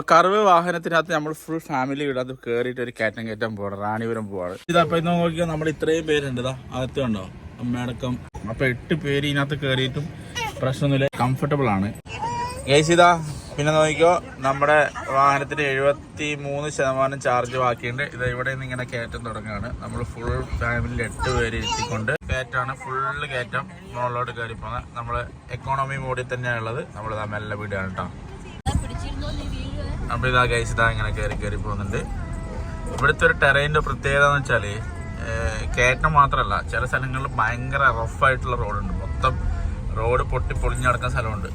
അപ്പൊ കറവ് വാഹനത്തിനകത്ത് നമ്മൾ full family ഇടാത്ത കേറിയിട്ട് ഒരു കയറ്റം കയറ്റം പോകണം റാണിപുരം പോവാണ്. ഇതപ്പൊ ഇന്ന് നോക്കിയാൽ നമ്മൾ ഇത്രയും പേരുണ്ട്. ഇതാ അകത്ത് കണ്ടോ? അമ്മയടക്കം. അപ്പൊ എട്ട് പേര് ഇതിനകത്ത് കേറിയിട്ടും പ്രശ്നമൊന്നുമില്ല. കംഫർട്ടബിൾ ആണ്. ഗൈസ് ഇതാ പിന്നെ നോക്കിക്കോ നമ്മുടെ വാഹനത്തിന് എഴുപത്തി മൂന്ന് ശതമാനം ചാർജ് ബാക്കിയുണ്ട്. ഇത് ഇവിടെ നിന്ന് ഇങ്ങനെ കയറ്റം തുടങ്ങുകയാണ് നമ്മൾ ഫുൾ ഫാമിലി എട്ട് പേര് എത്തിക്കൊണ്ട് കയറ്റാണ്. ഫുള്ള് കയറ്റം മുകളിലോട്ട് കയറി പോകുന്നത് നമ്മൾ എക്കോണമി മോഡിൽ തന്നെയാണ് ഉള്ളത്. നമ്മൾ മെല്ലെ വീടാണ് കേട്ടോ അപ്പൊ ഇതാ ഗൈസ് ഇതാ ഇങ്ങനെ കയറി കയറി പോകുന്നുണ്ട്. ഇവിടുത്തെ ഒരു ടെറൈന്റെ പ്രത്യേകത എന്ന് വെച്ചാൽ കയറ്റം മാത്രമല്ല ചില സ്ഥലങ്ങളിൽ ഭയങ്കര റഫായിട്ടുള്ള റോഡുണ്ട് മൊത്തം റോഡ് പൊട്ടി പൊളിഞ്ഞടക്കുന്ന സ്ഥലമുണ്ട്.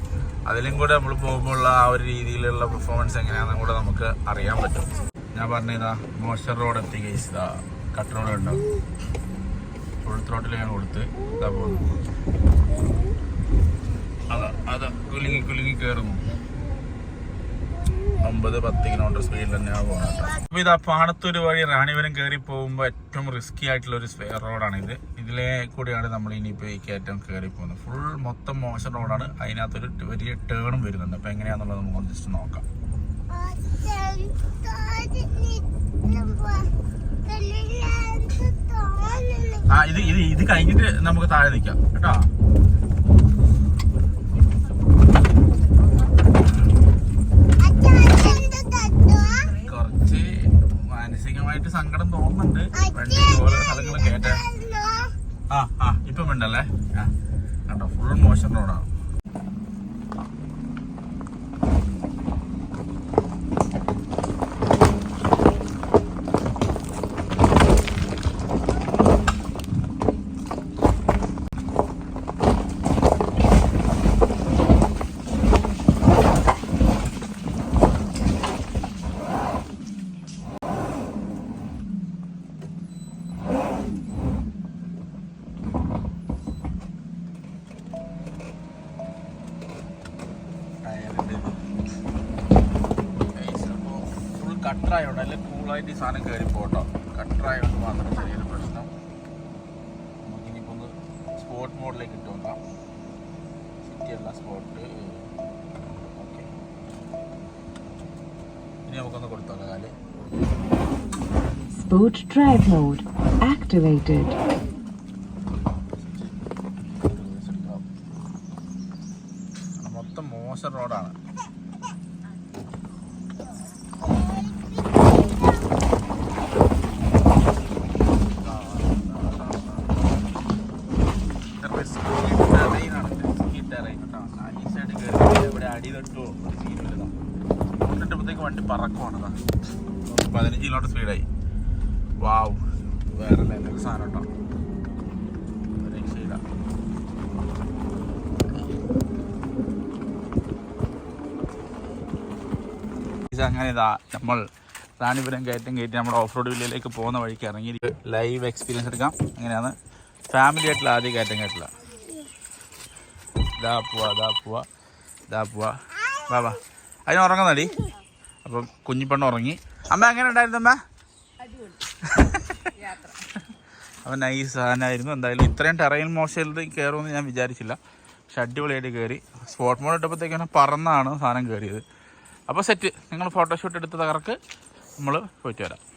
അതിലും കൂടെ നമ്മൾ പോകുമ്പോൾ ആ ഒരു രീതിയിലുള്ള പെർഫോമൻസ് എങ്ങനെയാണെന്നും കൂടെ നമുക്ക് അറിയാൻ പറ്റും. ഞാൻ പറഞ്ഞതാ മോശം റോഡ് എത്തി ഗൈസ് ഇതാ കട്ട് റോഡ് ഉണ്ടോ ഫുൾ ത്രോട്ടിൽ ഞാൻ കൊടുത്ത് ഇതാ പോകുന്നു. അതാ അതാ കുലുങ്ങി കുലുങ്ങി കയറുന്നു ഒമ്പത് പത്ത് കിലോമീറ്റർ സ്പീഡിൽ തന്നെയാണ് പോകുന്നത് അപ്പൊ ഇത് ആ പാടത്തൊരു വഴി റാണിപുരം കയറി പോകുമ്പോൾ ഏറ്റവും റിസ്കി ആയിട്ടുള്ള ഒരു സ്പെയർ റോഡാണ് ഇത്. ഇതിലെ കൂടിയാണ് നമ്മൾ ഇനിയിപ്പോൾ ഈ കയറ്റം കയറി പോകുന്നത്. ഫുൾ മൊത്തം മോശം റോഡാണ് അതിനകത്തൊരു വലിയ ടേണും വരുന്നുണ്ട്. അപ്പൊ എങ്ങനെയാന്നുള്ളത് നമുക്ക് ജസ്റ്റ് നോക്കാം. ആ ഇത് ഇത് ഇത് കഴിഞ്ഞിട്ട് നമുക്ക് താഴെ നിൽക്കാം കേട്ടോ? ഇപ്പം കണ്ടോ? ഫുൾ മോശം റോഡാണ് ഫുൾ കട്ടറായോണ്ട് അല്ലെ കൂളായിട്ട് ഈ സാധനം കയറി പോട്ടോ കട്ടറായോണ്ട് മാത്രം ചെറിയൊരു പ്രശ്നം. നമുക്കിനിയിപ്പോൾ ഒന്ന് സ്പോർട്ട് മോഡിലേക്ക് ഇട്ടുകൊണ്ടാം സിറ്റിയുള്ള സിറ്റി അല്ല സ്പോട്ട് ഓക്കെ. ഇനി നമുക്കൊന്ന് കൊടുത്തോളാം കാൽ. Sport drive mode activated. മൊത്തം മോശം റോഡാണ് വണ്ടി പറക്കുവാണ് പതിനഞ്ച് കിലോമീറ്റർ സ്പീഡായി വാവ് വേറെ ലെവൽ സാധനം കേട്ടോ രക്ഷയില്ല അങ്ങനെ ഇതാ. നമ്മൾ റാണിപുരം കയറ്റം കയറ്റി നമ്മുടെ ഓഫ് റോഡ് വില്ലയിലേക്ക് പോകുന്ന വഴിക്ക് ഇറങ്ങി ലൈവ് എക്സ്പീരിയൻസ് എടുക്കാം. അങ്ങനെയാണ് ഫാമിലി ആയിട്ടുള്ള ആദ്യം കയറ്റം കയറ്റില്ല ഇതാ പോവാ ഇതാ പോവാ. ഇതാ പോവാ. വാ വാ. അതിന് ഉറങ്ങുന്നടി അപ്പം കുഞ്ഞിപ്പെണ്ണ് ഉറങ്ങി. അമ്മ എങ്ങനെ ഉണ്ടായിരുന്നു അമ്മ? അവൻ നൈസ് സാധനമായിരുന്നു. എന്തായാലും ഇത്രയും ടെറൈൻ മോശത്തിൽ കയറുമെന്ന് ഞാൻ വിചാരിച്ചില്ല. പക്ഷെ അടിപൊളിയായിട്ട് കയറി സ്പോട്ട് മോഡ് ഇട്ടപ്പോഴത്തേക്കാണ് പറന്നാണ് സാധനം കയറിയത് അപ്പോൾ സെറ്റ് നിങ്ങൾ ഫോട്ടോഷൂട്ട് എടുത്ത തകർക്ക്. നമ്മൾ പോയിട്ട് വരാം.